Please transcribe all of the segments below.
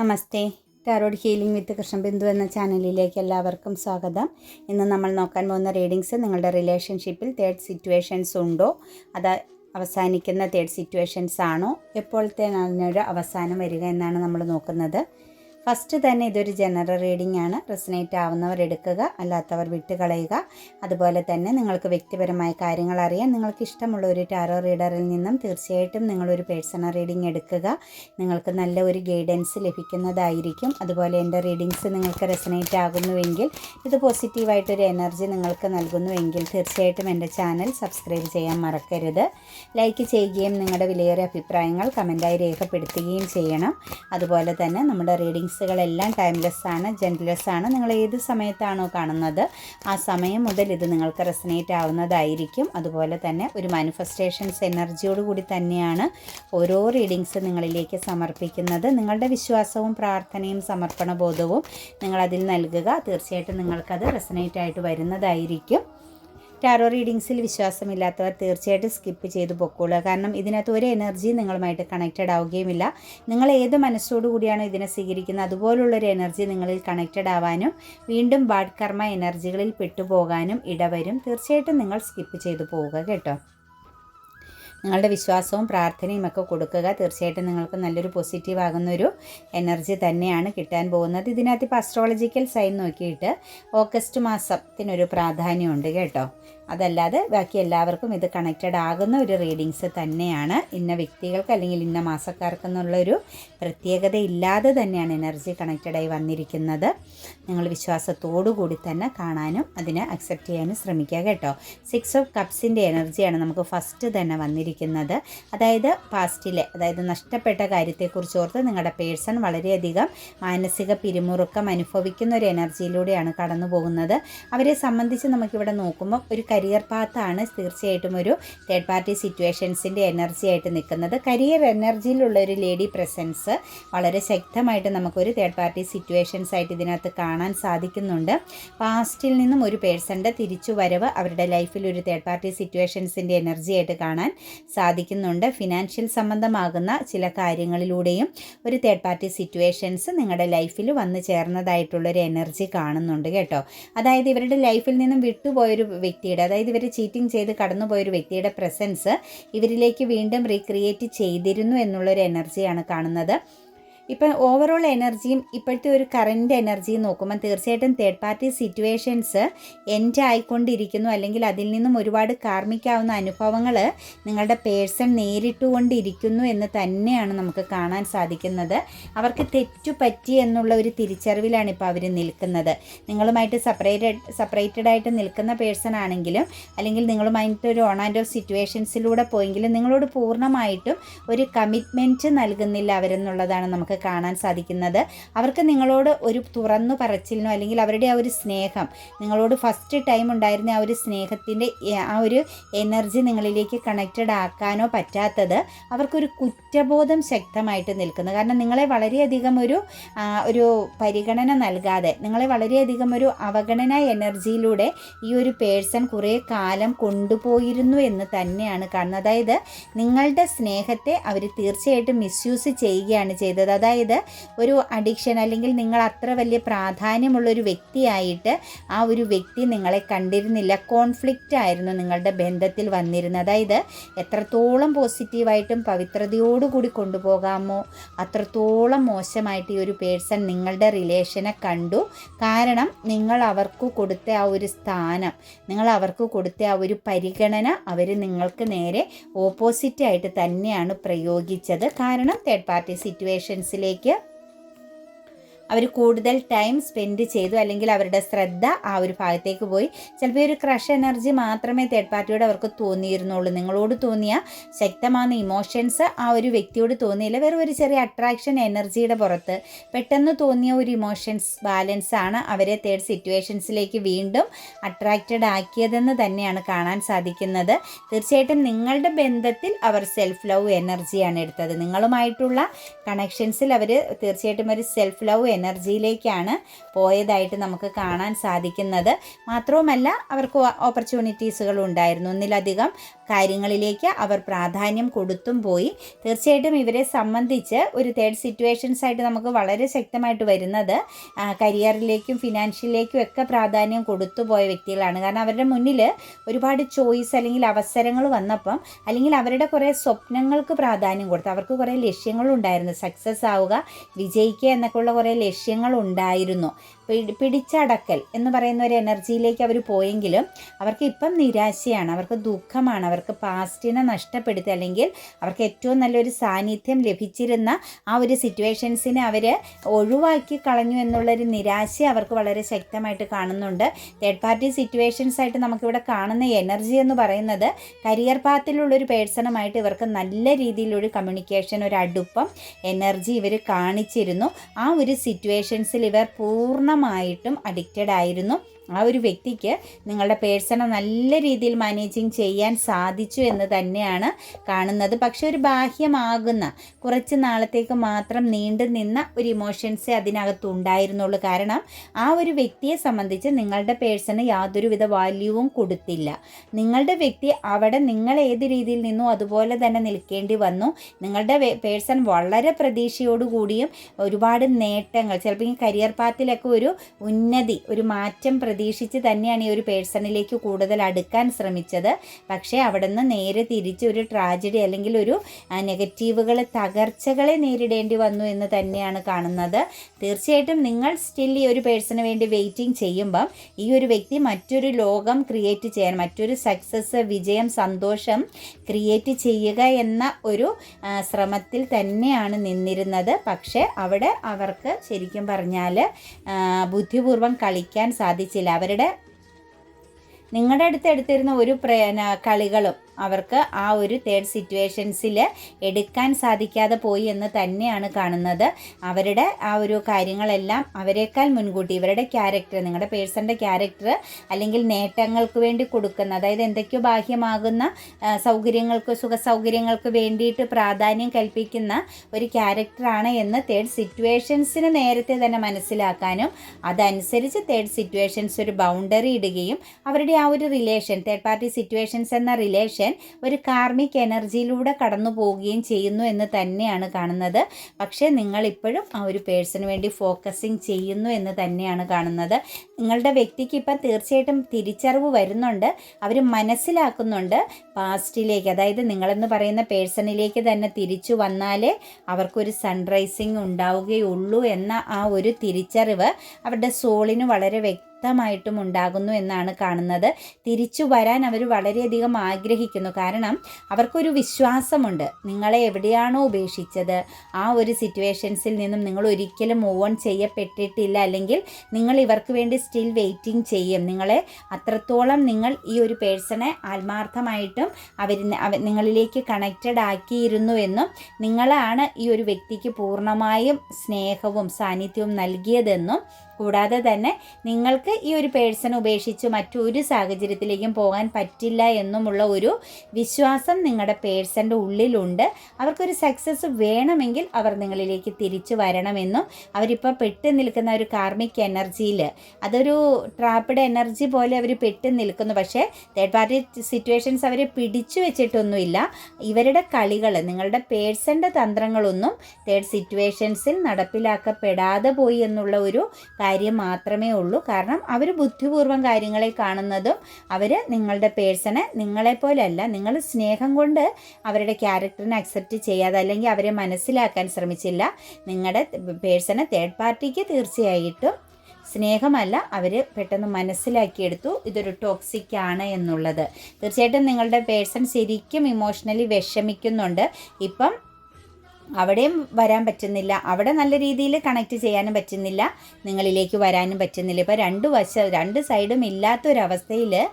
Namaste. Tarot healing with Krishnabindu എന്ന ചാനലിലേക്ക് എല്ലാവർക്കും സ്വാഗതം. ഇന്ന് നമ്മൾ നോക്കാൻ പോകുന്ന റീഡിങ്സ് നിങ്ങളുടെ റിലേഷൻഷിപ്പിൽ തേർഡ് സിറ്റുവേഷൻസ് ഉണ്ടോ? അത് അവസാനിക്കുന്ന തേർഡ് സിറ്റുവേഷൻസ് ആണോ? എപ്പോഴത്തേനാണ് അവസാനം വരിക എന്നാണ് നമ്മൾ നോക്കുന്നത്. ഫസ്റ്റ് തന്നെ ഇതൊരു ജനറൽ റീഡിംഗ് ആണ്. റെസനേറ്റ് ആവുന്നവർ എടുക്കുക അല്ലാത്തവർ വിട്ടുകളയുക. അതുപോലെ തന്നെ നിങ്ങൾക്ക് വ്യക്തിപരമായ കാര്യങ്ങൾ അറിയാൻ നിങ്ങൾക്ക് ഇഷ്ടമുള്ള ഒരു ടാരോ റീഡറിൽ നിന്നും തീർച്ചയായിട്ടും നിങ്ങളൊരു പേഴ്സണൽ റീഡിംഗ് എടുക്കുക. നിങ്ങൾക്ക് നല്ല ഒരു ഗൈഡൻസ് ലഭിക്കുന്നതായിരിക്കും. അതുപോലെ എന്റെ റീഡിങ്സ് നിങ്ങൾക്ക് റെസനേറ്റ് ആകുന്നുവെങ്കിൽ ഇത് പോസിറ്റീവായിട്ടൊരു എനർജി നിങ്ങൾക്ക് നൽകുന്നുവെങ്കിൽ തീർച്ചയായിട്ടും എന്റെ ചാനൽ സബ്സ്ക്രൈബ് ചെയ്യാൻ മറക്കരുത്. ലൈക്ക് ചെയ്യുകയും നിങ്ങളുടെ വിലയേറിയ അഭിപ്രായങ്ങൾ കമന്റായി രേഖപ്പെടുത്തുകയും ചെയ്യണം. അതുപോലെ തന്നെ നമ്മുടെ റീഡിങ്സുകളെല്ലാം ടൈംലെസ് ആണ് ജെന്റ്ലെസ് ആണ് നിങ്ങൾ ഏത് സമയത്താണോ കാണുന്നത് ആ സമയം മുതൽ ഇത് നിങ്ങൾക്ക് റെസനേറ്റ് ആവുന്നതായിരിക്കും. അതുപോലെ തന്നെ ഒരു മാനിഫെസ്റ്റേഷൻസ് എനർജിയോട് കൂടി തന്നെയാണ് ഓരോ റീഡിങ്സ് നിങ്ങളിലേക്ക് സമർപ്പിക്കുന്നത്. നിങ്ങളുടെ വിശ്വാസവും പ്രാർത്ഥനയും സമർപ്പണ ബോധവും നിങ്ങളതിൽ നൽകുക. തീർച്ചയായിട്ടും നിങ്ങൾക്കത് റെസനേറ്റ് ആയിട്ട് വരുന്നതായിരിക്കും. ടാറോ റീഡിങ്സിൽ വിശ്വാസമില്ലാത്തവർ തീർച്ചയായിട്ടും സ്കിപ്പ് ചെയ്ത് പൊക്കോളുക. കാരണം ഇതിനകത്ത് ഒരു എനർജി നിങ്ങളുമായിട്ട് കണക്റ്റഡ് ആവുകയുമില്ല. നിങ്ങൾ ഏത് മനസ്സോടു കൂടിയാണോ ഇതിനെ സ്വീകരിക്കുന്നത് അതുപോലുള്ളൊരു എനർജി നിങ്ങളിൽ കണക്റ്റഡ് ആവാനും വീണ്ടും ബാഡ് കർമ്മ എനർജികളിൽ പെട്ടുപോകാനും ഇടവരും. തീർച്ചയായിട്ടും നിങ്ങൾ സ്കിപ്പ് ചെയ്തു പോവുക കേട്ടോ. നിങ്ങളുടെ വിശ്വാസവും പ്രാർത്ഥനയും ഒക്കെ കൊടുക്കുക. തീർച്ചയായിട്ടും നിങ്ങൾക്ക് നല്ലൊരു പോസിറ്റീവ് ആകുന്നൊരു എനർജി തന്നെയാണ് കിട്ടാൻ പോകുന്നത്. ഇതിനകത്ത് ഇപ്പോൾ അസ്ട്രോളജിക്കൽ സൈൻ നോക്കിയിട്ട് ഓഗസ്റ്റ് മാസത്തിനൊരു പ്രാധാന്യമുണ്ട് കേട്ടോ. അതല്ലാതെ ബാക്കി എല്ലാവർക്കും ഇത് കണക്റ്റഡ് ആകുന്ന ഒരു റീഡിങ്സ് തന്നെയാണ്. ഇന്ന വ്യക്തികൾക്ക് അല്ലെങ്കിൽ ഇന്ന മാസക്കാർക്കെന്നുള്ളൊരു പ്രത്യേകത ഇല്ലാതെ തന്നെയാണ് എനർജി കണക്റ്റഡായി വന്നിരിക്കുന്നത്. നിങ്ങൾ വിശ്വാസത്തോടു കൂടി തന്നെ കാണാനും അതിനെ അക്സെപ്റ്റ് ചെയ്യാനും ശ്രമിക്കുക കേട്ടോ. സിക്സ് ഓഫ് കപ്സിന്റെ എനർജിയാണ് നമുക്ക് ഫസ്റ്റ് തന്നെ വന്നിരിക്കുന്നത്. അതായത് പാസ്റ്റിലെ അതായത് നഷ്ടപ്പെട്ട കാര്യത്തെക്കുറിച്ച് ഓർത്ത് നിങ്ങളുടെ പേഴ്സൺ വളരെയധികം മാനസിക പിരിമുറുക്കം അനുഭവിക്കുന്ന ഒരു എനർജിയിലൂടെയാണ് കടന്നു പോകുന്നത് അവരെ സംബന്ധിച്ച് നമുക്കിവിടെ നോക്കുമ്പോൾ ഒരു കരിയർ പാത്താണ് തീർച്ചയായിട്ടും ഒരു തേർഡ് പാർട്ടി സിറ്റുവേഷൻസിന്റെ എനർജി ആയിട്ട് നിൽക്കുന്നത്. കരിയർ എനർജിയിലുള്ള ഒരു ലേഡി പ്രസൻസ് വളരെ ശക്തമായിട്ട് നമുക്കൊരു തേർഡ് പാർട്ടി സിറ്റുവേഷൻസ് ആയിട്ട് ഇതിനകത്ത് കാണാൻ സാധിക്കുന്നുണ്ട്. പാസ്റ്റിൽ നിന്നും ഒരു പേഴ്സണിന്റെ തിരിച്ചു വരവ് അവരുടെ ലൈഫിൽ ഒരു തേർഡ് പാർട്ടി സിറ്റുവേഷൻസിന്റെ എനർജി ആയിട്ട് കാണാൻ സാധിക്കുന്നുണ്ട്. ഫിനാൻഷ്യൽ സംബന്ധമാകുന്ന ചില കാര്യങ്ങളിലൂടെയും ഒരു തേർഡ് പാർട്ടി സിറ്റുവേഷൻസ് നിങ്ങളുടെ ലൈഫിൽ വന്നു ചേർന്നതായിട്ടുള്ളൊരു എനർജി കാണുന്നുണ്ട് കേട്ടോ. അതായത് ഇവരുടെ ലൈഫിൽ നിന്നും വിട്ടുപോയൊരു വ്യക്തിയുടെ അതായത് ഇവർ ചീറ്റിംഗ് ചെയ്ത് കടന്നുപോയൊരു വ്യക്തിയുടെ പ്രസൻസ് ഇവരിലേക്ക് വീണ്ടും റീക്രിയേറ്റ് ചെയ്തിരുന്നു എന്നുള്ളൊരു എനർജിയാണ് കാണുന്നത്. ഇപ്പം ഓവറോൾ എനർജിയും ഇപ്പോഴത്തെ ഒരു കറന്റ് എനർജിയും നോക്കുമ്പോൾ തീർച്ചയായിട്ടും തേർഡ് പാർട്ടി സിറ്റുവേഷൻസ് എൻഡ് ആയിക്കൊണ്ടിരിക്കുന്നു അല്ലെങ്കിൽ അതിൽ നിന്നും ഒരുപാട് കാർമ്മിക്കാവുന്ന അനുഭവങ്ങൾ നിങ്ങളുടെ പേഴ്സൺ നേരിട്ടുകൊണ്ടിരിക്കുന്നു എന്ന് തന്നെയാണ് നമുക്ക് കാണാൻ സാധിക്കുന്നത്. അവർക്ക് തെറ്റുപറ്റി എന്നുള്ള ഒരു തിരിച്ചറിവിലാണ് ഇപ്പോൾ അവർ നിൽക്കുന്നത്. നിങ്ങളുമായിട്ട് സെപ്പറേറ്റഡ് സെപ്പറേറ്റഡ് ആയിട്ട് നിൽക്കുന്ന പേഴ്സൺ ആണെങ്കിലും അല്ലെങ്കിൽ നിങ്ങളുമായിട്ട് ഒരു ഓൺ ആൻഡ് ഓഫ് സിറ്റുവേഷൻസിലൂടെ പോയെങ്കിലും നിങ്ങളോട് പൂർണമായിട്ടും ഒരു കമ്മിറ്റ്മെന്റ് നൽകുന്നില്ല അവരെന്നുള്ളതാണ് നമുക്ക് കാണാൻ സാധിക്കുന്നത്. അവർക്ക് നിങ്ങളോട് ഒരു തുറന്നു പറച്ചിലിനോ അല്ലെങ്കിൽ അവരുടെ ആ ഒരു സ്നേഹം നിങ്ങളോട് ഫസ്റ്റ് ടൈം ഉണ്ടായിരുന്ന ആ ഒരു സ്നേഹത്തിന്റെ ആ ഒരു എനർജി നിങ്ങളിലേക്ക് കണക്റ്റഡ് ആക്കാനോ പറ്റാത്തത് അവർക്കൊരു കുറ്റബോധം ശക്തമായിട്ട് നിൽക്കുന്നു. കാരണം നിങ്ങളെ വളരെയധികം ഒരു ഒരു പരിഗണന നൽകാതെ നിങ്ങളെ വളരെയധികം ഒരു അവഗണന എനർജിയിലൂടെ ഈ ഒരു പേഴ്സൺ കുറേ കാലം കൊണ്ടുപോയിരുന്നു എന്ന് തന്നെയാണ് കാണുന്നത്. അതായത് നിങ്ങളുടെ സ്നേഹത്തെ അവർ തീർച്ചയായിട്ടും മിസ്യൂസ് ചെയ്യുകയാണ് ചെയ്തത്. അതായത് ഒരു അഡിക്ഷൻ അല്ലെങ്കിൽ നിങ്ങൾ അത്ര വലിയ പ്രാധാന്യമുള്ള ഒരു വ്യക്തിയായിട്ട് ആ ഒരു വ്യക്തി നിങ്ങളെ കണ്ടിരുന്നില്ല. കോൺഫ്ലിക്റ്റ് ആയിരുന്നു നിങ്ങളുടെ ബന്ധത്തിൽ വന്നിരുന്നത്. അതായത് എത്രത്തോളം പോസിറ്റീവായിട്ടും പവിത്രതയോടുകൂടി കൊണ്ടുപോകാമോ അത്രത്തോളം മോശമായിട്ട് ഈ ഒരു പേഴ്സൺ നിങ്ങളുടെ റിലേഷനെ കണ്ടു. കാരണം നിങ്ങൾ അവർക്ക് കൊടുത്ത ആ ഒരു സ്ഥാനം നിങ്ങൾ അവർക്ക് കൊടുത്ത ആ ഒരു പരിഗണന അവർ നിങ്ങൾക്ക് നേരെ ഓപ്പോസിറ്റ് ആയിട്ട് തന്നെയാണ് പ്രയോഗിച്ചത്. കാരണം തേർഡ് പാർട്ടി സിറ്റുവേഷൻസിലേക്ക് അവർ കൂടുതൽ ടൈം സ്പെൻഡ് ചെയ്തു അല്ലെങ്കിൽ അവരുടെ ശ്രദ്ധ ആ ഒരു ഭാഗത്തേക്ക് പോയി. ചിലപ്പോൾ ഒരു ക്രഷ് എനർജി മാത്രമേ തേർഡ് പാർട്ടിയോട് അവർക്ക് തോന്നിയിരുന്നുള്ളൂ. നിങ്ങളോട് തോന്നിയ ശക്തമായ ഇമോഷൻസ് ആ ഒരു വ്യക്തിയോട് തോന്നിയില്ല. വെറും ഒരു ചെറിയ അട്രാക്ഷൻ എനർജിയുടെ പുറത്ത് പെട്ടെന്ന് തോന്നിയ ഒരു ഇമോഷൻസ് ബാലൻസ് ആണ് അവരെ തേർഡ് സിറ്റുവേഷൻസിലേക്ക് വീണ്ടും അട്രാക്റ്റഡ് ആക്കിയതെന്ന് തന്നെയാണ് കാണാൻ സാധിക്കുന്നത്. തീർച്ചയായിട്ടും നിങ്ങളുടെ ബന്ധത്തിൽ അവർ സെൽഫ് ലവ് എനർജിയാണ് എടുത്തത്. നിങ്ങളുമായിട്ടുള്ള കണക്ഷൻസിൽ അവർ തീർച്ചയായിട്ടും ഒരു സെൽഫ് ലവ് എനർജിയിലേക്കാണ് പോയതായിട്ട് നമുക്ക് കാണാൻ സാധിക്കുന്നത്. മാത്രവുമല്ല അവർക്ക് ഓപ്പർച്യൂണിറ്റീസുകൾ ഉണ്ടായിരുന്നു. ഒന്നിലധികം കാര്യങ്ങളിലേക്ക് അവർ പ്രാധാന്യം കൊടുത്തും പോയി. തീർച്ചയായിട്ടും ഇവരെ സംബന്ധിച്ച് ഒരു തേർഡ് സിറ്റുവേഷൻസ് ആയിട്ട് നമുക്ക് വളരെ ശക്തമായിട്ട് വരുന്നത് കരിയറിലേക്കും ഫിനാൻഷ്യലിലേക്കും ഒക്കെ പ്രാധാന്യം കൊടുത്തു പോയ വ്യക്തികളാണ്. കാരണം അവരുടെ മുന്നിൽ ഒരുപാട് ചോയ്സ് അല്ലെങ്കിൽ അവസരങ്ങൾ വന്നപ്പം അല്ലെങ്കിൽ അവരുടെ കുറേ സ്വപ്നങ്ങൾക്ക് പ്രാധാന്യം കൊടുത്തു അവർക്ക് കുറേ ലക്ഷ്യങ്ങളുണ്ടായിരുന്നു. സക്സസ് ആവുക വിജയിക്കുക എന്നൊക്കെയുള്ള കുറേ ലക്ഷ്യങ്ങളുണ്ടായിരുന്നു പിടിച്ചടക്കൽ എന്ന് പറയുന്ന ഒരു എനർജിയിലേക്ക് അവർ പോയെങ്കിലും അവർക്ക് ഇപ്പം നിരാശയാണ്. അവർക്ക് ദുഃഖമാണ്. അവർക്ക് പാസ്റ്റിനെ നഷ്ടപ്പെടുത്തി അല്ലെങ്കിൽ അവർക്ക് ഏറ്റവും നല്ലൊരു സാന്നിധ്യം ലഭിച്ചിരുന്ന ആ ഒരു സിറ്റുവേഷൻസിനെ അവർ ഒഴിവാക്കി കളഞ്ഞു എന്നുള്ളൊരു നിരാശ അവർക്ക് വളരെ ശക്തമായിട്ട് കാണുന്നുണ്ട്. തേർഡ് പാർട്ടി സിറ്റുവേഷൻസ് ആയിട്ട് നമുക്കിവിടെ കാണുന്ന എനർജി എന്ന് പറയുന്നത് കരിയർ പാത്തിലുള്ളൊരു പേഴ്സണുമായിട്ട് ഇവർക്ക് നല്ല രീതിയിലൊരു കമ്മ്യൂണിക്കേഷൻ ഒരു അടുപ്പം എനർജി ഇവർ കാണിച്ചിരുന്നു. ആ ഒരു സിറ്റുവേഷൻസിൽ ഇവർ പൂർണമായിട്ടും അഡിക്റ്റഡ് ആയിരുന്നു. ആ ഒരു വ്യക്തിക്ക് നിങ്ങളുടെ പേഴ്സണെ നല്ല രീതിയിൽ മാനേജിങ് ചെയ്യാൻ സാധിച്ചു എന്ന് തന്നെയാണ് കാണുന്നത്. പക്ഷെ ഒരു ബാഹ്യമാകുന്ന കുറച്ച് നാളത്തേക്ക് മാത്രം നീണ്ടു നിന്ന ഒരു ഇമോഷൻസേ അതിനകത്ത് ഉണ്ടായിരുന്നുള്ളൂ. കാരണം ആ ഒരു വ്യക്തിയെ സംബന്ധിച്ച് നിങ്ങളുടെ പേഴ്സണ് യാതൊരുവിധ വാല്യൂവും കൊടുത്തില്ല. നിങ്ങളുടെ വ്യക്തി അവിടെ നിങ്ങൾ ഏത് രീതിയിൽ നിന്നു അതുപോലെ തന്നെ നിൽക്കേണ്ടി വന്നു. നിങ്ങളുടെ പേഴ്സൺ വളരെ പ്രതീക്ഷയോടുകൂടിയും ഒരുപാട് നേട്ടങ്ങൾ ചിലപ്പോൾ ഈ കരിയർ പാത്തിലൊക്കെ ഒരു ഉന്നതി ഒരു മാറ്റം പ്രതീക്ഷ പ്രതീക്ഷിച്ച് തന്നെയാണ് ഈ ഒരു പേഴ്സണിലേക്ക് കൂടുതൽ അടുക്കാൻ ശ്രമിച്ചത്. പക്ഷേ അവിടെ നിന്ന് നേരെ തിരിച്ച് ഒരു ട്രാജഡി അല്ലെങ്കിൽ ഒരു നെഗറ്റീവുകൾ തകർച്ചകളെ നേരിടേണ്ടി വന്നു എന്ന് തന്നെയാണ് കാണുന്നത്. തീർച്ചയായിട്ടും നിങ്ങൾ സ്റ്റിൽ ഈ ഒരു പേഴ്സണ് വേണ്ടി വെയിറ്റിംഗ് ചെയ്യുമ്പം ഈ ഒരു വ്യക്തി മറ്റൊരു ലോകം ക്രിയേറ്റ് ചെയ്യാൻ മറ്റൊരു സക്സസ് വിജയം സന്തോഷം ക്രിയേറ്റ് ചെയ്യുക എന്ന ഒരു ശ്രമത്തിൽ തന്നെയാണ് നിന്നിരുന്നത്. പക്ഷേ അവിടെ അവർക്ക് ശരിക്കും പറഞ്ഞാൽ ബുദ്ധിപൂർവം കളിക്കാൻ സാധിച്ചില്ല. അവരുടെ നിങ്ങളുടെ അടുത്ത് എടുത്തിരുന്ന ഒരു കളികളും അവർക്ക് ആ ഒരു തേർഡ് സിറ്റുവേഷൻസിൽ എടുക്കാൻ സാധിക്കാതെ പോയി എന്ന് തന്നെയാണ് കാണുന്നത്. അവരുടെ ആ ഒരു കാര്യങ്ങളെല്ലാം അവരെക്കാൾ മുൻകൂട്ടി ഇവരുടെ ക്യാരക്ടർ നിങ്ങളുടെ പേഴ്സന്റെ ക്യാരക്ടർ അല്ലെങ്കിൽ നേട്ടങ്ങൾക്ക് വേണ്ടി കൊടുക്കുന്ന അതായത് എന്തൊക്കെയോ ബാഹ്യമാകുന്ന സൗകര്യങ്ങൾക്ക് സുഖ സൗകര്യങ്ങൾക്ക് വേണ്ടിയിട്ട് പ്രാധാന്യം കൽപ്പിക്കുന്ന ഒരു ക്യാരക്ടറാണ് എന്ന് തേർഡ് സിറ്റുവേഷൻസിന് നേരത്തെ തന്നെ മനസ്സിലാക്കാനും അതനുസരിച്ച് തേർഡ് സിറ്റുവേഷൻസ് ഒരു ബൗണ്ടറി ഇടുകയും അവരുടെ ആ ഒരു റിലേഷൻ തേർഡ് പാർട്ടി സിറ്റുവേഷൻസ് എന്ന റിലേഷൻ ഒരു കാർമിക് എനർജിയിലൂടെ കടന്നു പോവുകയും ചെയ്യുന്നു എന്ന് തന്നെയാണ് കാണുന്നത്. പക്ഷേ നിങ്ങളിപ്പോഴും ആ ഒരു പേഴ്സണു വേണ്ടി ഫോക്കസിങ് ചെയ്യുന്നു എന്ന് തന്നെയാണ് കാണുന്നത്. നിങ്ങളുടെ വ്യക്തിക്ക് ഇപ്പം തീർച്ചയായിട്ടും തിരിച്ചറിവ് വരുന്നുണ്ട്. അവർ മനസ്സിലാക്കുന്നുണ്ട് പാസ്റ്റിലേക്ക് അതായത് നിങ്ങളെന്ന് പറയുന്ന പേഴ്സണിലേക്ക് തന്നെ തിരിച്ചു വന്നാലേ അവർക്കൊരു സൺറൈസിങ് ഉണ്ടാവുകയുള്ളൂ എന്ന ആ ഒരു തിരിച്ചറിവ് അവരുടെ സോളിന് വളരെ വ്യക്തി വ്യക്തമായിട്ടും ഉണ്ടാകുന്നു എന്നാണ് കാണുന്നത്. തിരിച്ചു വരാൻ അവർ വളരെയധികം ആഗ്രഹിക്കുന്നു. കാരണം അവർക്കൊരു വിശ്വാസമുണ്ട്. നിങ്ങളെ എവിടെയാണോ ഉപേക്ഷിച്ചത് ആ ഒരു സിറ്റുവേഷൻസിൽ നിന്നും നിങ്ങൾ ഒരിക്കലും മൂവ് ഓൺ ചെയ്യപ്പെട്ടിട്ടില്ല. അല്ലെങ്കിൽ നിങ്ങൾ ഇവർക്ക് വേണ്ടി സ്റ്റിൽ വെയിറ്റിംഗ് ചെയ്യും. നിങ്ങളെ അത്രത്തോളം നിങ്ങൾ ഈ ഒരു പേഴ്സണെ ആത്മാർത്ഥമായിട്ടും അവർ നിങ്ങളിലേക്ക് കണക്റ്റഡ് ആക്കിയിരുന്നു എന്നും നിങ്ങളാണ് ഈ ഒരു വ്യക്തിക്ക് പൂർണമായും സ്നേഹവും സാന്നിധ്യവും നൽകിയതെന്നും കൂടാതെ തന്നെ നിങ്ങൾക്ക് ഈ ഒരു പേഴ്സൺ ഉപേക്ഷിച്ച് മറ്റൊരു സാഹചര്യത്തിലേക്കും പോകാൻ പറ്റില്ല എന്നുമുള്ള ഒരു വിശ്വാസം നിങ്ങളുടെ പേഴ്സന്റെ ഉള്ളിലുണ്ട്. അവർക്കൊരു സക്സസ് വേണമെങ്കിൽ അവർ നിങ്ങളിലേക്ക് തിരിച്ചു വരണമെന്നും അവരിപ്പോൾ പെട്ട് നിൽക്കുന്ന ഒരു കാർമിക് എനർജിയിൽ അതൊരു ട്രാപ്പിഡ് എനർജി പോലെ അവർ പെട്ട് നിൽക്കുന്നു. പക്ഷേ തേർഡ് പാർട്ടി സിറ്റുവേഷൻസ് അവരെ പിടിച്ചു വെച്ചിട്ടൊന്നുമില്ല. ഇവരുടെ കളികൾ നിങ്ങളുടെ പേഴ്സന്റെ തന്ത്രങ്ങളൊന്നും തേർഡ് സിറ്റുവേഷൻസിൽ നടപ്പിലാക്കപ്പെടാതെ പോയി എന്നുള്ള ഒരു കാര്യം മാത്രമേ ഉള്ളൂ. കാരണം അവർ ബുദ്ധിപൂർവം കാര്യങ്ങളെ കാണുന്നതും അവർ നിങ്ങളുടെ പേഴ്സണെ നിങ്ങളെപ്പോലെയല്ല നിങ്ങൾ സ്നേഹം കൊണ്ട് അവരുടെ ക്യാരക്ടറിനെ അക്സെപ്റ്റ് ചെയ്യാതെ അല്ലെങ്കിൽ അവരെ മനസ്സിലാക്കാൻ ശ്രമിച്ചില്ല. നിങ്ങളുടെ പേഴ്സണെ തേർഡ് പാർട്ടിക്ക് തീർച്ചയായിട്ടും സ്നേഹമല്ല അവർ പെട്ടെന്ന് മനസ്സിലാക്കിയെടുത്തു. ഇതൊരു ടോക്സിക് ആണ് എന്നുള്ളത്. തീർച്ചയായിട്ടും നിങ്ങളുടെ പേഴ്സൺ ശരിക്കും ഇമോഷണലി വിഷമിക്കുന്നുണ്ട്. ഇപ്പം അവിടെയും വരാൻ പറ്റുന്നില്ല. അവിടെ നല്ല രീതിയിൽ കണക്ട് ചെയ്യാനും പറ്റുന്നില്ല. നിങ്ങളിലേക്ക് വരാനും പറ്റുന്നില്ല. ഇപ്പോൾ രണ്ട് വശ രണ്ട് സൈഡും ഇല്ലാത്തൊരവസ്ഥയിൽ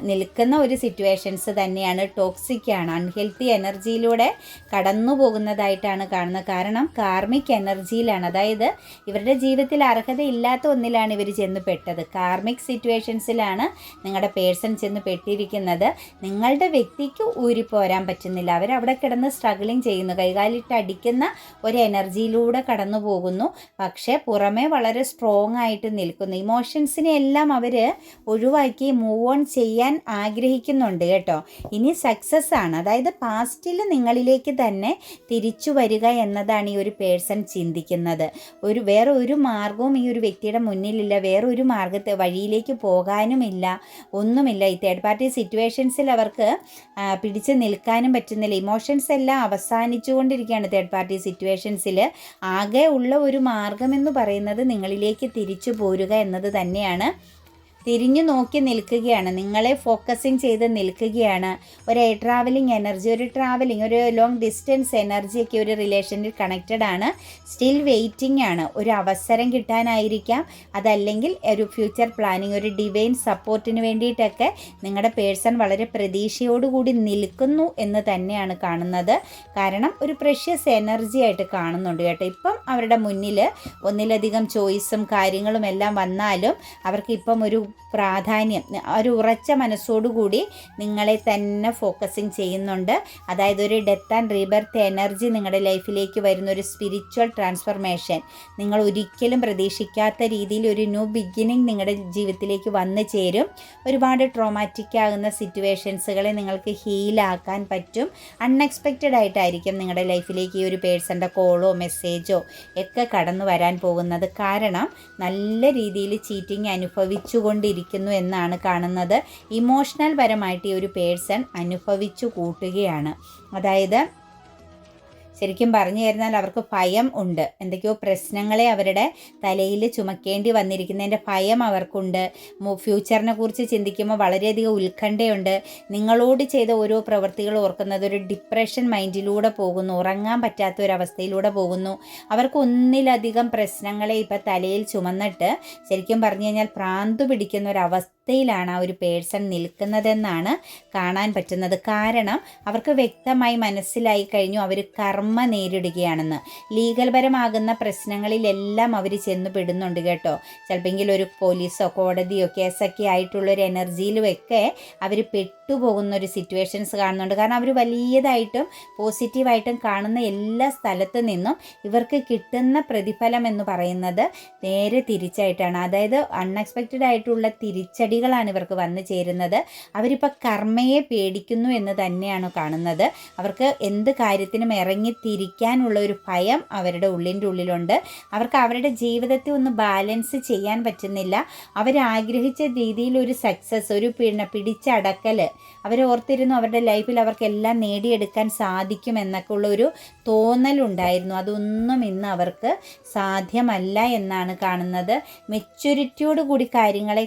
നിൽക്കുന്ന ഒരു സിറ്റുവേഷൻസ് തന്നെയാണ് ടോക്സിക് ആണ്. അൺഹെൽത്തി എനർജിയിലൂടെ കടന്നു പോകുന്നതായിട്ടാണ് കാണുന്നത്. കാരണം കാർമിക് എനർജിയിലാണ് അതായത് ഇവരുടെ ജീവിതത്തിൽ അർഹതയില്ലാത്ത ഒന്നിലാണ് ഇവർ ചെന്ന് പെട്ടത്. കാർമിക് സിറ്റുവേഷൻസിലാണ് നിങ്ങളുടെ പേഴ്സൺ ചെന്ന് പെട്ടിരിക്കുന്നത്. നിങ്ങളുടെ വ്യക്തിക്ക് ഊരിപ്പോരാൻ പറ്റുന്നില്ല. അവരവിടെ കിടന്ന് സ്ട്രഗിളിങ് ചെയ്യുന്നു. കൈകാലി നെഞ്ചത്തിട്ട് അടിക്കുന്ന ഒരു എനർജിയിലൂടെ കടന്നു പോകുന്നു. പക്ഷേ പുറമേ വളരെ സ്ട്രോങ് ആയിട്ട് നിൽക്കുന്നു. ഇമോഷൻസിനെ എല്ലാം അവർ ഒഴിവാക്കി മൂവ് ഓൺ ചെയ്യാൻ ആഗ്രഹിക്കുന്നുണ്ട് കേട്ടോ. ഇനി സക്സസ് ആണ്. അതായത് പാസ്റ്റിൽ നിങ്ങളിലേക്ക് തന്നെ തിരിച്ചു വരിക എന്നതാണ് ഈ ഒരു പേഴ്സൺ ചിന്തിക്കുന്നത്. ഒരു വേറെ ഒരു മാർഗവും ഈ ഒരു വ്യക്തിയുടെ മുന്നിലില്ല. വേറെ ഒരു മാർഗത്തെ വഴിയിലേക്ക് പോകാനുമില്ല. ഒന്നുമില്ല. ഈ തേർഡ് പാർട്ടി സിറ്റുവേഷൻസിൽ അവർക്ക് പിടിച്ചു നിൽക്കാനും പറ്റുന്നില്ല. ഇമോഷൻസ് എല്ലാം അവസാനിച്ചുകൊണ്ടിരിക്കുകയാണ് തേർഡ് പാർട്ടി സിറ്റുവേഷൻസിൽ ആകെ ഉള്ള ഒരു മാർഗമെന്ന് പറയുന്നത് നിങ്ങളിലേക്ക് തിരിച്ചു പോരുക എന്നത് തന്നെയാണ്. തിരിഞ്ഞു നോക്കി നിൽക്കുകയാണ്. നിങ്ങളെ ഫോക്കസിങ് ചെയ്ത് നിൽക്കുകയാണ്. ഒരു എയർ ട്രാവലിംഗ് എനർജി ഒരു ട്രാവലിംഗ് ഒരു ലോങ് ഡിസ്റ്റൻസ് എനർജിയൊക്കെ ഒരു റിലേഷനിൽ കണക്റ്റഡ് ആണ്. സ്റ്റിൽ വെയിറ്റിംഗ് ആണ്. ഒരു അവസരം കിട്ടാനായിരിക്കാം. അതല്ലെങ്കിൽ ഒരു ഫ്യൂച്ചർ പ്ലാനിങ് ഒരു ഡിവൈൻ സപ്പോർട്ടിന് വേണ്ടിയിട്ടൊക്കെ നിങ്ങളുടെ പേഴ്സൺ വളരെ പ്രതീക്ഷയോടുകൂടി നിൽക്കുന്നു എന്ന് തന്നെയാണ് കാണുന്നത്. കാരണം ഒരു പ്രഷ്യസ് എനർജി ആയിട്ട് കാണുന്നുണ്ട് കേട്ടോ. ഇപ്പം അവരുടെ മുന്നിൽ ഒന്നിലധികം ചോയ്സും കാര്യങ്ങളും എല്ലാം വന്നാലും അവർക്ക് ഇപ്പം ഒരു പ്രാധാന്യം ഒരു ഉറച്ച മനസ്സോടുകൂടി നിങ്ങളെ തന്നെ ഫോക്കസിങ് ചെയ്യുന്നുണ്ട്. അതായത് ഒരു ഡെത്ത് ആൻഡ് റീബർത്ത് എനർജി നിങ്ങളുടെ ലൈഫിലേക്ക് വരുന്ന ഒരു സ്പിരിച്വൽ ട്രാൻസ്ഫർമേഷൻ നിങ്ങൾ ഒരിക്കലും പ്രതീക്ഷിക്കാത്ത രീതിയിൽ ഒരു ന്യൂ ബിഗിനിങ് നിങ്ങളുടെ ജീവിതത്തിലേക്ക് വന്നു ചേരും. ഒരുപാട് ട്രോമാറ്റിക് ആകുന്ന സിറ്റുവേഷൻസുകളെ നിങ്ങൾക്ക് ഹീലാക്കാൻ പറ്റും. അൺഎക്സ്പെക്റ്റഡ് ആയിട്ടായിരിക്കും നിങ്ങളുടെ ലൈഫിലേക്ക് ഈ ഒരു പേഴ്സന്റെ കോളോ മെസ്സേജോ ഒക്കെ കടന്നു വരാൻ പോകുന്നത്. കാരണം നല്ല രീതിയിൽ ചീറ്റിങ് അനുഭവിച്ചുകൊണ്ട് കൊണ്ടിരിക്കുന്നു എന്നാണ് കാണുന്നത്. ഇമോഷണൽ പരമായിട്ട് ഈ ഒരു പേഴ്സൺ അനുഭവിച്ചു കൂട്ടുകയാണ്. അതായത് ശരിക്കും പറഞ്ഞു തരുന്നാൽ അവർക്ക് ഭയം ഉണ്ട്. എന്തൊക്കെയോ പ്രശ്നങ്ങളെ അവരുടെ തലയിൽ ചുമക്കേണ്ടി വന്നിരിക്കുന്നതിന്റെ ഭയം അവർക്കുണ്ട്. ഫ്യൂച്ചറിനെ കുറിച്ച് ചിന്തിക്കുമ്പോൾ വളരെയധികം ഉത്കണ്ഠയുണ്ട്. നിങ്ങളോട് ചെയ്ത ഓരോ പ്രവൃത്തികൾ ഓർക്കുന്നത് ഒരു ഡിപ്രഷൻ മൈൻഡിലൂടെ പോകുന്നു. ഉറങ്ങാൻ പറ്റാത്ത ഒരവസ്ഥയിലൂടെ പോകുന്നു. അവർക്ക് ഒന്നിലധികം പ്രശ്നങ്ങളെ ഇപ്പം തലയിൽ ചുമന്നിട്ട് ശരിക്കും പറഞ്ഞു കഴിഞ്ഞാൽ പ്രാന്തു പിടിക്കുന്ന ഒരു അവസ്ഥയിലാണ് ആ ഒരു പേഴ്സൺ നിൽക്കുന്നതെന്നാണ് കാണാൻ പറ്റുന്നത്. കാരണം അവർക്ക് വ്യക്തമായി മനസ്സിലായി കഴിഞ്ഞു അവർ കർമ്മ നേരിടുകയാണെന്ന്. ലീഗൽപരമാകുന്ന പ്രശ്നങ്ങളിലെല്ലാം അവർ ചെന്ന് പെടുന്നുണ്ട് കേട്ടോ. ചിലപ്പോൾ ഒരു പോലീസോ കോടതിയോ കേസൊക്കെ ആയിട്ടുള്ളൊരു എനർജിയിലുമൊക്കെ അവർ പെട്ടുപോകുന്ന ഒരു സിറ്റുവേഷൻസ് കാണുന്നുണ്ട്. കാരണം അവർ വലിയതായിട്ടും പോസിറ്റീവായിട്ടും കാണുന്ന എല്ലാ സ്ഥലത്തു നിന്നും ഇവർക്ക് കിട്ടുന്ന പ്രതിഫലം എന്ന് പറയുന്നത് നേരെ തിരിച്ചായിട്ടാണ്. അതായത് അൺഎക്സ്പെക്റ്റഡ് ആയിട്ടുള്ള തിരിച്ചടികളാണ് ഇവർക്ക് വന്നു ചേരുന്നത്. അവരിപ്പോൾ കർമ്മയെ പേടിക്കുന്നു എന്ന് തന്നെയാണ് കാണുന്നത്. അവർക്ക് എന്ത് കാര്യത്തിനും ഇറങ്ങി തിരിക്കാനുള്ള ഒരു ഭയം അവരുടെ ഉള്ളിന്റെ ഉള്ളിലുണ്ട്. അവർക്ക് അവരുടെ ജീവിതത്തെ ഒന്ന് ബാലൻസ് ചെയ്യാൻ പറ്റുന്നില്ല. അവരാഗ്രഹിച്ച രീതിയിൽ ഒരു സക്സസ് ഒരു പിന്നെ പിടിച്ചടക്കൽ അവർ ഓർത്തിരുന്നു അവരുടെ ലൈഫിൽ അവർക്കെല്ലാം നേടിയെടുക്കാൻ സാധിക്കും എന്നൊക്കെ ഉള്ള ഒരു തോന്നലുണ്ടായിരുന്നു അതൊന്നും ഇന്ന് അവർക്ക് സാധ്യമല്ല എന്നാണ് കാണുന്നത്. മെച്യൂരിറ്റിയോട് കൂടി കാര്യങ്ങളെ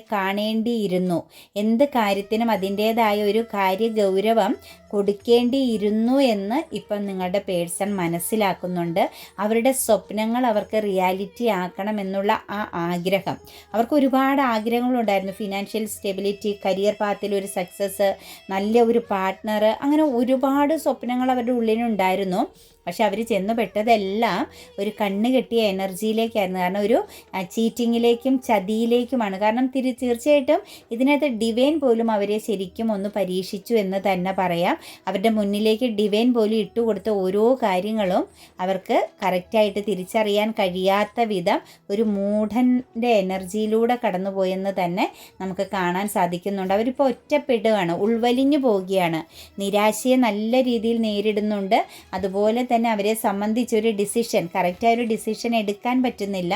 കാണേണ്ടിയിരുന്നു എന്ത് കാര്യത്തിനും അതിന്റേതായ ഒരു കാര്യഗൗരവം കൊടുക്കേണ്ടിയിരുന്നു എന്ന് ഇപ്പം നിങ്ങളുടെ പേഴ്സൺ മനസ്സിലാക്കുന്നുണ്ട്. അവരുടെ സ്വപ്നങ്ങൾ അവർക്ക് റിയാലിറ്റി ആക്കണം എന്നുള്ള ആ ആഗ്രഹം. അവർക്ക് ഒരുപാട് ആഗ്രഹങ്ങളുണ്ടായിരുന്നു. ഫിനാൻഷ്യൽ സ്റ്റെബിലിറ്റി കരിയർ പാത്തിൽ ഒരു സക്സസ് നല്ല ഒരു പാർട്ട്ണർ അങ്ങനെ ഒരുപാട് സ്വപ്നങ്ങൾ അവരുടെ ഉള്ളിലുണ്ടായിരുന്നു. പക്ഷെ അവർ ചെന്ന് പെട്ടതെല്ലാം ഒരു കണ്ണ് കെട്ടിയ എനർജിയിലേക്കായിരുന്നു. കാരണം ഒരു ചീറ്റിങ്ങിലേക്കും ചതിയിലേക്കുമാണ്. കാരണം തിരി തീർച്ചയായിട്ടും ഇതിനകത്ത് ഡിവൈൻ പോലും അവരെ ശരിക്കും ഒന്ന് പരീക്ഷിച്ചു എന്ന് തന്നെ പറയാം. അവരുടെ മുന്നിലേക്ക് ഡിവൈൻ പോലും ഇട്ടുകൊടുത്ത ഓരോ കാര്യങ്ങളും അവർക്ക് കറക്റ്റായിട്ട് തിരിച്ചറിയാൻ കഴിയാത്ത വിധം ഒരു മൂഢന്റെ എനർജിയിലൂടെ കടന്നുപോയെന്ന് തന്നെ നമുക്ക് കാണാൻ സാധിക്കുന്നുണ്ട്. അവരിപ്പോൾ ഒറ്റപ്പെടുകയാണ് ഉൾവലിഞ്ഞു പോവുകയാണ്. നിരാശയെ നല്ല രീതിയിൽ നേരിടുന്നുണ്ട്. അതുപോലെ തന്നെ തന്നെ അവരെ സംബന്ധിച്ച് ഒരു ഡിസിഷൻ കറക്റ്റായ ഒരു ഡിസിഷൻ എടുക്കാൻ പറ്റുന്നില്ല.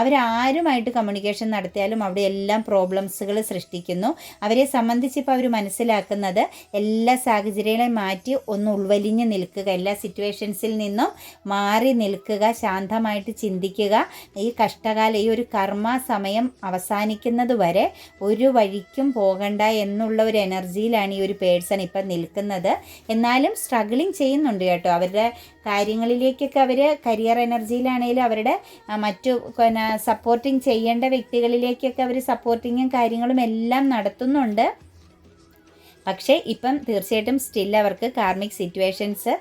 അവരാരുമായിട്ട് കമ്മ്യൂണിക്കേഷൻ നടത്തിയാലും അവിടെ എല്ലാം പ്രോബ്ലംസുകൾ സൃഷ്ടിക്കുന്നു. അവരെ സംബന്ധിച്ച് ഇപ്പോൾ അവർ മനസ്സിലാക്കുന്നത് എല്ലാ സാഹചര്യങ്ങളെയും മാറ്റി ഒന്ന് ഉൾവലിഞ്ഞ് നിൽക്കുക എല്ലാ സിറ്റുവേഷൻസിൽ നിന്നും മാറി നിൽക്കുക ശാന്തമായിട്ട് ചിന്തിക്കുക. ഈ കഷ്ടകാല ഈ ഒരു കർമ്മ സമയം അവസാനിക്കുന്നത് വരെ ഒരു വഴിക്കും പോകണ്ട എന്നുള്ള ഒരു എനർജിയിലാണ് ഈ ഒരു പേഴ്സൺ ഇപ്പം നിൽക്കുന്നത്. എന്നാലും സ്ട്രഗിളിങ് ചെയ്യുന്നുണ്ട് കേട്ടോ. അവരുടെ കാര്യങ്ങളിലേക്കൊക്കെ അവർ കരിയർ എനർജിയിലാണെങ്കിലും അവരുടെ മറ്റു പിന്നെ സപ്പോർട്ടിങ് ചെയ്യേണ്ട വ്യക്തികളിലേക്കൊക്കെ അവർ സപ്പോർട്ടിങ്ങും കാര്യങ്ങളും എല്ലാം നടത്തുന്നുണ്ട്. പക്ഷേ ഇപ്പം തീർച്ചയായിട്ടും സ്റ്റിൽ അവർക്ക് കാർമിക് സിറ്റുവേഷൻസ്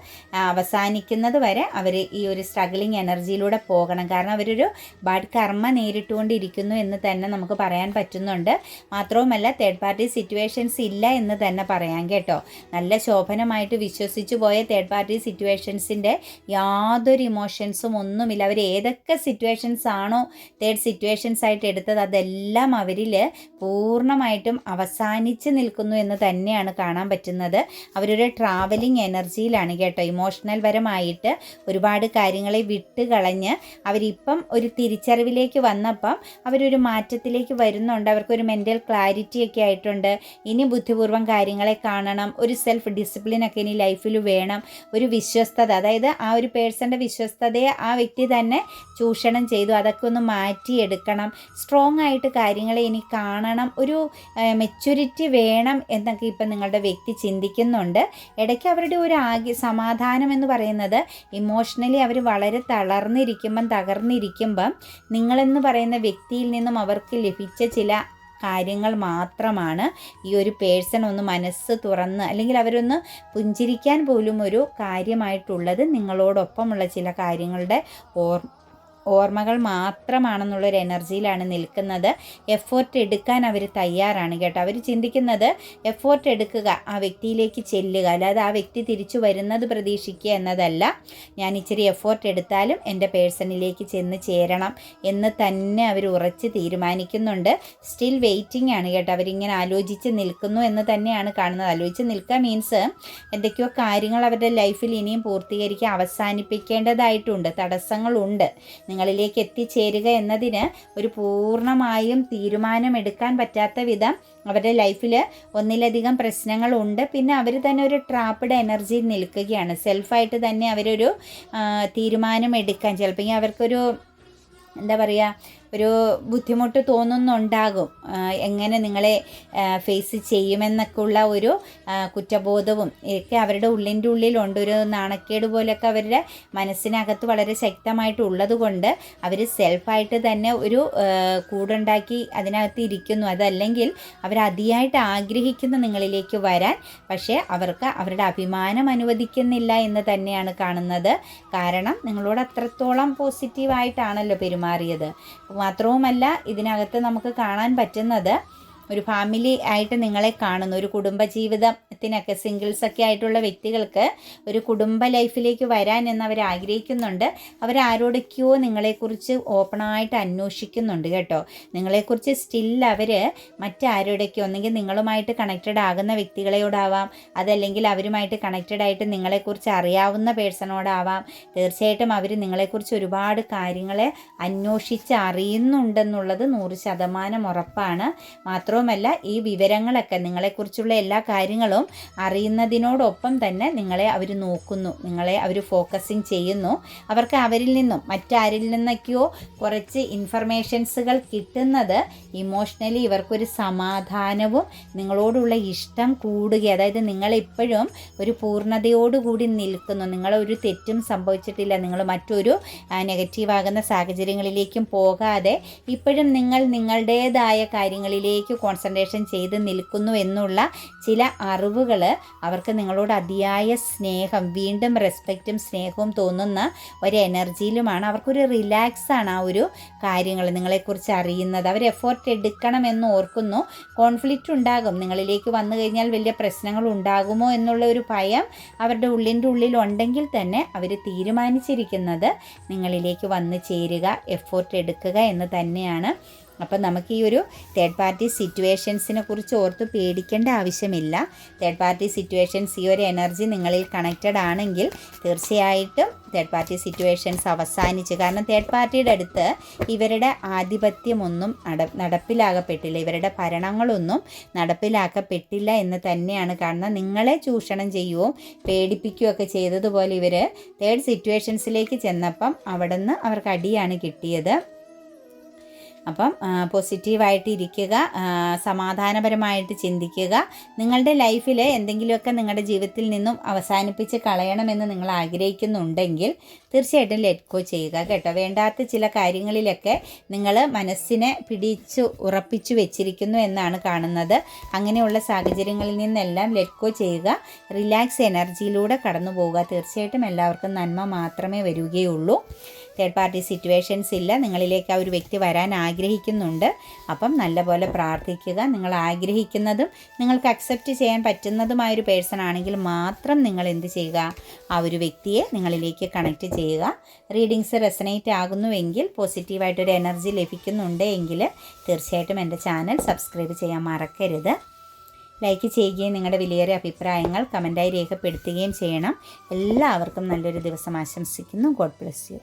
അവസാനിക്കുന്നത് വരെ അവർ ഈ ഒരു സ്ട്രഗ്ലിംഗ് എനർജിയിലൂടെ പോകണം. കാരണം അവരൊരു ബാഡ് കർമ്മ നേരിട്ടുകൊണ്ടിരിക്കുന്നു എന്ന് തന്നെ നമുക്ക് പറയാൻ പറ്റുന്നുണ്ട്. മാത്രവുമല്ല തേർഡ് പാർട്ടി സിറ്റുവേഷൻസ് ഇല്ല എന്ന് തന്നെ പറയാം കേട്ടോ. നല്ല ശോഭനമായിട്ട് വിശ്വസിച്ചു പോയ തേർഡ് പാർട്ടി സിറ്റുവേഷൻസിന്റെ യാതൊരു ഇമോഷൻസും ഒന്നുമില്ല. അവർ ഏതൊക്കെ സിറ്റുവേഷൻസ് ആണോ തേർഡ് സിറ്റുവേഷൻസ് ആയിട്ട് എടുത്തത് അതെല്ലാം അവരിൽ പൂർണമായിട്ടും അവസാനിച്ച് നിൽക്കുന്നു എന്ന് തന്നെയാണ് കാണാൻ പറ്റുന്നത്. അവരൊരു ട്രാവലിംഗ് എനർജിയിലാണ് കേട്ടോ. ഇമോഷണൽ പരമായിട്ട് ഒരുപാട് കാര്യങ്ങളെ വിട്ട് കളഞ്ഞ് അവരിപ്പം ഒരു തിരിച്ചറിവിലേക്ക് വന്നപ്പം അവരൊരു മാറ്റത്തിലേക്ക് വരുന്നുണ്ട്. അവർക്കൊരു മെന്റൽ ക്ലാരിറ്റി ഒക്കെ ആയിട്ടുണ്ട്. ഇനി ബുദ്ധിപൂർവം കാര്യങ്ങളെ കാണണം. ഒരു സെൽഫ് ഡിസിപ്ലിൻ ഒക്കെ ഇനി ലൈഫിൽ വേണം. ഒരു വിശ്വസ്തത അതായത് ആ ഒരു പേഴ്സന്റെ വിശ്വസ്തതയെ ആ വ്യക്തി തന്നെ ചൂഷണം ചെയ്തു. അതൊക്കെ ഒന്ന് മാറ്റിയെടുക്കണം. സ്ട്രോങ് ആയിട്ട് കാര്യങ്ങളെ ഇനി കാണണം. ഒരു മെച്യൂരിറ്റി വേണം എന്നൊക്കെ ഇപ്പം നിങ്ങളുടെ വ്യക്തി ചിന്തിക്കുന്നുണ്ട്. ഇടയ്ക്ക് അവരുടെ ഒരു ആഗ്യ സമാധാനം എന്ന് പറയുന്നത് ഇമോഷണലി അവർ വളരെ തളർന്നിരിക്കുമ്പം തകർന്നിരിക്കുമ്പം നിങ്ങളെന്ന് പറയുന്ന വ്യക്തിയിൽ നിന്നും അവർക്ക് ലഭിച്ച ചില കാര്യങ്ങൾ മാത്രമാണ് ഈ ഒരു പേഴ്സൺ ഒന്ന് മനസ്സ് തുറന്ന് അല്ലെങ്കിൽ അവരൊന്ന് പുഞ്ചിരിക്കാൻ പോലും ഒരു കാര്യമായിട്ടുള്ളത് നിങ്ങളോടൊപ്പമുള്ള ചില കാര്യങ്ങളുടെ ഓർ ഓർമ്മകൾ മാത്രമാണെന്നുള്ളൊരു എനർജിയിലാണ് നിൽക്കുന്നത്. എഫേർട്ട് എടുക്കാൻ അവർ തയ്യാറാണ് കേട്ടോ. അവർ ചിന്തിക്കുന്നത് എഫേർട്ട് എടുക്കുക ആ വ്യക്തിയിലേക്ക് ചെല്ലുക അല്ലാതെ ആ വ്യക്തി തിരിച്ചു വരുന്നത് പ്രതീക്ഷിക്കുക എന്നതല്ല. ഞാൻ ഇച്ചിരി എഫേർട്ട് എടുത്താലും എന്റെ പേഴ്സണിലേക്ക് ചെന്ന് ചേരണം എന്ന് തന്നെ അവർ ഉറച്ച് തീരുമാനിക്കുന്നുണ്ട്. സ്റ്റിൽ വെയിറ്റിംഗ് ആണ് കേട്ടോ. അവരിങ്ങനെ ആലോചിച്ച് നിൽക്കുന്നു എന്ന് തന്നെയാണ് കാണുന്നത്. ആലോചിച്ച് നിൽക്കുക മീൻസ് എന്തൊക്കെയോ കാര്യങ്ങൾ അവരുടെ ലൈഫിൽ ഇനിയും പൂർത്തീകരിക്കാൻ അവസാനിപ്പിക്കേണ്ടതായിട്ടുണ്ട്. തടസ്സങ്ങളുണ്ട്. നിങ്ങളിലേക്ക് എത്തിച്ചേരുക എന്നതിന് ഒരു പൂർണമായും തീരുമാനമെടുക്കാൻ പറ്റാത്ത വിധം അവരുടെ ലൈഫിൽ ഒന്നിലധികം പ്രശ്നങ്ങളുണ്ട്. പിന്നെ അവർ തന്നെ ഒരു ട്രാപ്പഡ് എനർജിയിൽ നിൽക്കുകയാണ്. സെൽഫായിട്ട് തന്നെ അവരൊരു തീരുമാനം എടുക്കാൻ. ചിലപ്പോൾ അവർക്കൊരു എന്താ പറയുക ഒരു ബുദ്ധിമുട്ട് തോന്നുന്നുണ്ടാകും. എങ്ങനെ നിങ്ങളെ ഫേസ് ചെയ്യുമെന്നൊക്കെ ഉള്ള ഒരു കുറ്റബോധവും ഒക്കെ അവരുടെ ഉള്ളിന്റെ ഉള്ളിലുണ്ട്. ഒരു നാണക്കേട് പോലെയൊക്കെ അവരുടെ മനസ്സിനകത്ത് വളരെ ശക്തമായിട്ട് ഉള്ളതുകൊണ്ട് അവർ സെൽഫായിട്ട് തന്നെ ഒരു കൂടുണ്ടാക്കി അതിനകത്ത് ഇരിക്കുന്നു. അതല്ലെങ്കിൽ അവർ അതിയായിട്ട് ആഗ്രഹിക്കുന്ന നിങ്ങളിലേക്ക് വരാൻ പക്ഷേ അവർക്ക് അവരുടെ അഭിമാനം അനുവദിക്കുന്നില്ല എന്ന് തന്നെയാണ് കാണുന്നത്. കാരണം നിങ്ങളോട് അത്രത്തോളം പോസിറ്റീവായിട്ടാണല്ലോ പെരുമാറിയത്. മാത്രവുമല്ല ഇതിനകത്ത് നമുക്ക് കാണാൻ പറ്റുന്നത് ഒരു ഫാമിലി ആയിട്ട് നിങ്ങളെ കാണുന്നു. ഒരു കുടുംബ ജീവിതത്തിനൊക്കെ ഒക്കെ ആയിട്ടുള്ള വ്യക്തികൾക്ക് ഒരു കുടുംബ ലൈഫിലേക്ക് വരാൻ എന്ന് അവർ ആഗ്രഹിക്കുന്നുണ്ട്. അവർ ആരോടൊക്കെയോ നിങ്ങളെക്കുറിച്ച് ഓപ്പണായിട്ട് അന്വേഷിക്കുന്നുണ്ട് കേട്ടോ. നിങ്ങളെക്കുറിച്ച് സ്റ്റിൽ അവർ മറ്റാരോടൊക്കെയോ ഒന്നെങ്കിൽ നിങ്ങളുമായിട്ട് കണക്റ്റഡ് ആകുന്ന വ്യക്തികളോടാവാം അതല്ലെങ്കിൽ അവരുമായിട്ട് കണക്റ്റഡ് ആയിട്ട് നിങ്ങളെക്കുറിച്ച് അറിയാവുന്ന പേഴ്സണോടാവാം. തീർച്ചയായിട്ടും അവർ നിങ്ങളെക്കുറിച്ച് ഒരുപാട് കാര്യങ്ങളെ അന്വേഷിച്ച് അറിയുന്നുണ്ടെന്നുള്ളത് നൂറ് ശതമാനം ഉറപ്പാണ്. മാത്രം മാത്രവുമല്ല ഈ വിവരങ്ങളൊക്കെ നിങ്ങളെക്കുറിച്ചുള്ള എല്ലാ കാര്യങ്ങളും അറിയുന്നതിനോടൊപ്പം തന്നെ നിങ്ങളെ അവർ നോക്കുന്നു നിങ്ങളെ അവർ ഫോക്കസിങ് ചെയ്യുന്നു. അവർക്ക് അവരിൽ നിന്നും മറ്റാരിൽ നിന്നൊക്കെയോ കുറച്ച് ഇൻഫർമേഷൻസുകൾ കിട്ടുന്നത് ഇമോഷണലി ഇവർക്കൊരു സമാധാനവും നിങ്ങളോടുള്ള ഇഷ്ടം കൂടുക അതായത് നിങ്ങളിപ്പോഴും ഒരു പൂർണതയോടുകൂടി നിൽക്കുന്നു. നിങ്ങളൊരു തെറ്റും സംഭവിച്ചിട്ടില്ല നിങ്ങൾ മറ്റൊരു നെഗറ്റീവാകുന്ന സാഹചര്യങ്ങളിലേക്കും പോകാതെ ഇപ്പോഴും നിങ്ങൾ നിങ്ങളുടേതായ കാര്യങ്ങളിലേക്ക് കോൺസെൻട്രേഷൻ ചെയ്ത് നിൽക്കുന്നു എന്നുള്ള ചില അറിവുകൾ അവർക്ക് നിങ്ങളോട് അതിയായ സ്നേഹം വീണ്ടും റെസ്പെക്റ്റും സ്നേഹവും തോന്നുന്ന ഒരു എനർജിയിലുമാണ് അവർക്കൊരു റിലാക്സാണ് ആ ഒരു കാര്യങ്ങൾ നിങ്ങളെക്കുറിച്ച് അറിയുന്നത്. അവർ എഫോർട്ട് എടുക്കണമെന്ന് ഓർക്കുന്നു. കോൺഫ്ലിക്റ്റ് ഉണ്ടാകും. നിങ്ങളിലേക്ക് വന്നു കഴിഞ്ഞാൽ വലിയ പ്രശ്നങ്ങൾ ഉണ്ടാകുമോ എന്നുള്ള ഒരു ഭയം അവരുടെ ഉള്ളിന്റെ ഉള്ളിൽ ഉണ്ടെങ്കിൽ തന്നെ അവർ തീരുമാനിച്ചിരിക്കുന്നത് നിങ്ങളിലേക്ക് വന്നു ചേരുക എഫോർട്ട് എടുക്കുക എന്ന് തന്നെയാണ്. അപ്പം നമുക്ക് ഈ ഒരു തേർഡ് പാർട്ടി സിറ്റുവേഷൻസിനെ കുറിച്ച് ഓർത്ത് പേടിക്കേണ്ട ആവശ്യമില്ല. തേർഡ് പാർട്ടി സിറ്റുവേഷൻസ് ഈ ഒരു എനർജി നിങ്ങളിൽ കണക്റ്റഡ് ആണെങ്കിൽ തീർച്ചയായിട്ടും തേർഡ് പാർട്ടി സിറ്റുവേഷൻസ് അവസാനിച്ച് കാരണം തേർഡ് പാർട്ടിയുടെ അടുത്ത് ഇവരുടെ ആധിപത്യമൊന്നും നട നടപ്പിലാകപ്പെട്ടില്ല. ഇവരുടെ ഭരണങ്ങളൊന്നും നടപ്പിലാക്കപ്പെട്ടില്ല എന്ന് തന്നെയാണ് കാരണം നിങ്ങളെ ചൂഷണം ചെയ്യുകയും പേടിപ്പിക്കുകയൊക്കെ ചെയ്തതുപോലെ ഇവർ തേർഡ് സിറ്റുവേഷൻസിലേക്ക് ചെന്നപ്പം അവിടെ നിന്ന് അവർക്ക് അടിയാണ് കിട്ടിയത്. അപ്പം പോസിറ്റീവായിട്ട് ഇരിക്കുക സമാധാനപരമായിട്ട് ചിന്തിക്കുക. നിങ്ങളുടെ ലൈഫിൽ എന്തെങ്കിലുമൊക്കെ നിങ്ങളുടെ ജീവിതത്തിൽ നിന്നും അവസാനിപ്പിച്ച് കളയണമെന്ന് നിങ്ങൾ ആഗ്രഹിക്കുന്നുണ്ടെങ്കിൽ തീർച്ചയായിട്ടും ലെറ്റ് ഗോ ചെയ്യുക കേട്ടോ. വേണ്ടാത്ത ചില കാര്യങ്ങളിലൊക്കെ നിങ്ങൾ മനസ്സിനെ പിടിച്ചു ഉറപ്പിച്ചു വെച്ചിരിക്കുന്നു എന്നാണ് കാണുന്നത്. അങ്ങനെയുള്ള സാഹചര്യങ്ങളിൽ നിന്നെല്ലാം ലെറ്റ് ഗോ ചെയ്യുക. റിലാക്സ് എനർജിയിലൂടെ കടന്നു പോവുക തീർച്ചയായിട്ടും എല്ലാവർക്കും നന്മ മാത്രമേ വരികയുള്ളൂ. തേർഡ് പാർട്ടി സിറ്റുവേഷൻസ് ഇല്ല. നിങ്ങളിലേക്ക് ആ ഒരു വ്യക്തി വരാൻ ആഗ്രഹിക്കുന്നുണ്ട്. അപ്പം നല്ലപോലെ പ്രാർത്ഥിക്കുക. നിങ്ങൾ ആഗ്രഹിക്കുന്നതും നിങ്ങൾക്ക് അക്സെപ്റ്റ് ചെയ്യാൻ പറ്റുന്നതുമായ ഒരു പേഴ്സൺ ആണെങ്കിൽ മാത്രം നിങ്ങൾ എന്ത് ചെയ്യുക? ആ ഒരു വ്യക്തിയെ നിങ്ങളിലേക്ക് കണക്ട് ചെയ്യുക. റീഡിങ്സ് റെസനേറ്റ് ആകുന്നുവെങ്കിൽ പോസിറ്റീവായിട്ടൊരു എനർജി ലഭിക്കുന്നുണ്ട് എങ്കിൽ തീർച്ചയായിട്ടും എന്റെ ചാനൽ സബ്സ്ക്രൈബ് ചെയ്യാൻ മറക്കരുത്. ലൈക്ക് ചെയ്യുകയും നിങ്ങളുടെ വിലയേറിയ അഭിപ്രായങ്ങൾ കമന്റായി രേഖപ്പെടുത്തുകയും ചെയ്യണം. എല്ലാവർക്കും നല്ലൊരു ദിവസം ആശംസിക്കുന്നു. God bless you